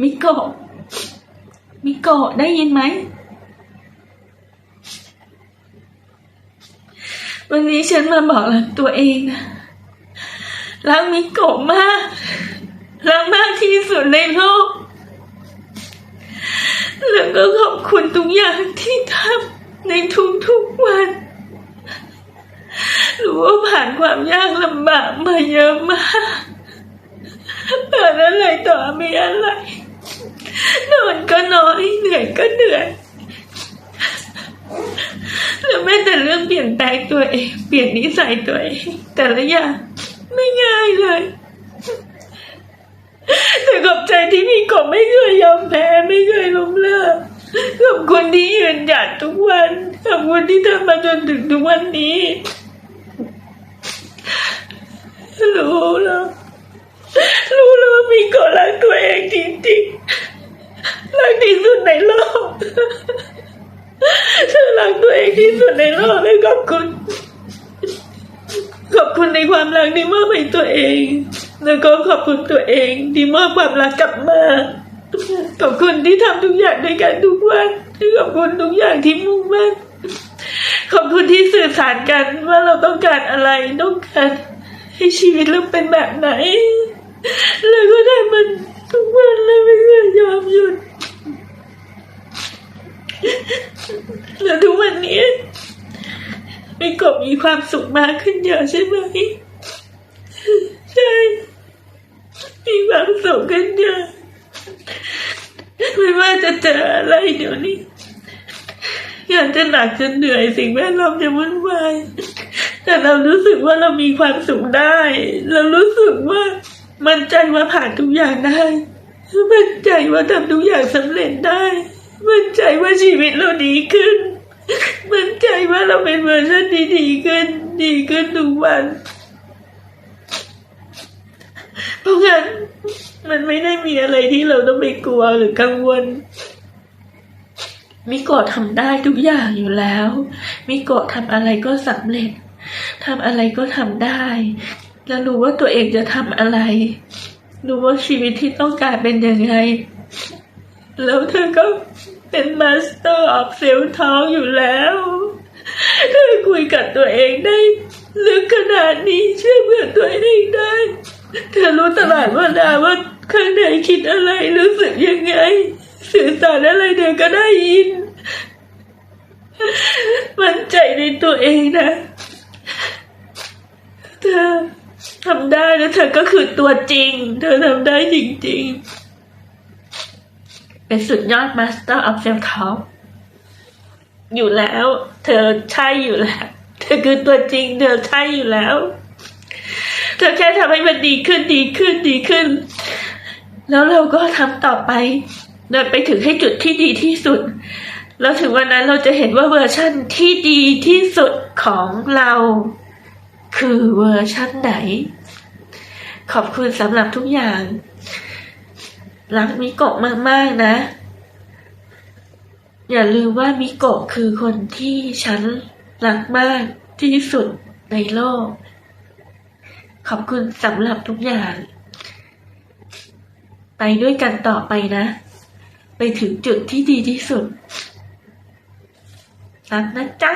มิโกะมิโกะได้ยินไหม วันนี้ฉันมาบอกรักตัวเองนะรักมิโกะมาก รักมากที่สุดในโลก แล้วก็ขอบคุณทุกอย่างที่ทำในทุกๆวันรู้ว่าผ่านความยากลำบากมาเยอะมากผ่านอะไรต่อมีอะไร นอนก็น้อยเหนื่อยก็เหนื่อยแล้วแม้แต่เรื่องเปลี่ยนแปลงตัวเอง เปลี่ยนนิสัยตัวเอง แต่ละอย่างไม่ง่ายเลยแต่ขอบใจที่พี่กบไม่เคยยอมแพ้ไม่เคยล้มเลิกขอบคุณที่ยืนหยัดทุกวันขอบคุณที่ทำมาจนถึงทุกวันนี้รู้แล้วรู้แล้วว่าพี่กบรักตัวเองจริงๆรักที่สุดในโลกเธอรักตัวเอง ที่สุดในโลกเลยขอบคุณ ขอบคุณในความรักที่มอบให้ตัวเอง แล้วก็ขอบคุณตัวเองที่มอบความรักกลับมาขอบคุณที่ทำทุกอย่างด้วยกันทุกวันขอบคุณทุกอย่างที่มุ่งมั่นขอบคุณที่สื่อสารกันว่าเราต้องการอะไรต้องการให้ชีวิตเราเป็นแบบไหน แล้วก็ได้มันทุกวันแล้วไม่เคยยอมหยุด แล้วทุกวันนี้พี่กบมีความสุขมากขึ้นเยอะใช่ไหมใช่มีความสุขขึ้นเยอะไม่ว่าจะเจออะไรเดี๋ยวนี้งานจะหนักจะเหนื่อยสิ่งแวดล้อมจะวุ่นวายแต่เรารู้สึกว่าเรามีความสุขได้ เรารู้สึกว่ามั่นใจว่าผ่านทุกอย่างได้มั่นใจว่าทำทุกอย่างสำเร็จได้ มั่นใจว่าชีวิตเราดีขึ้น มั่นใจว่าเราเป็นเวอร์ชันที่ดีขึ้น ดีขึ้นทุกวัน เพราะงั้นมันไม่ได้มีอะไรที่เราต้องไปกลัวหรือกังวล มิโกะทำได้ทุกอย่างอยู่แล้ว มิโกะทำอะไรก็สำเร็จทำอะไรก็ทำได้ แล้วรู้ว่าตัวเองจะทำอะไร รู้ว่าชีวิตที่ต้องการเป็นยังไง แล้วเธอก็เป็นมาสเตอร์ออฟเซลท้องอยู่แล้วเธอคุยกับตัวเองได้ลึกขนาดนี้เชื่อเพื่อตัวเองได้ เธอรู้ตลอดเวลาว่าข้างในคิดอะไรรู้สึกยังไง สื่อสารอะไรเธอก็ได้ยิน มั่นใจในตัวเองนะ เธอทำได้แล้วเธอก็คือตัวจริง เธอทำได้จริง ๆ เป็นสุดยอดมาสเตอร์ออฟเซลท็อปอยู่แล้ว เธอใช่อยู่แล้ว เธอคือตัวจริง เธอใช่อยู่แล้ว เธอแค่ทำให้มันดีขึ้นดีขึ้นดีขึ้น แล้วเราก็ทำต่อไปเดินไปถึงให้จุดที่ดีที่สุด แล้วถึงวันนั้นเราจะเห็นว่าเวอร์ชั่นที่ดีที่สุดของเรา คือเวอร์ชั่นไหน ขอบคุณสำหรับทุกอย่าง รักมิโกะมากๆนะ อย่าลืมว่ามิโกะคือคนที่ฉันรักมากที่สุดในโลก ขอบคุณสำหรับทุกอย่าง ไปด้วยกันต่อไปนะ ไปถึงจุดที่ดีที่สุดรักนะจ๊ะ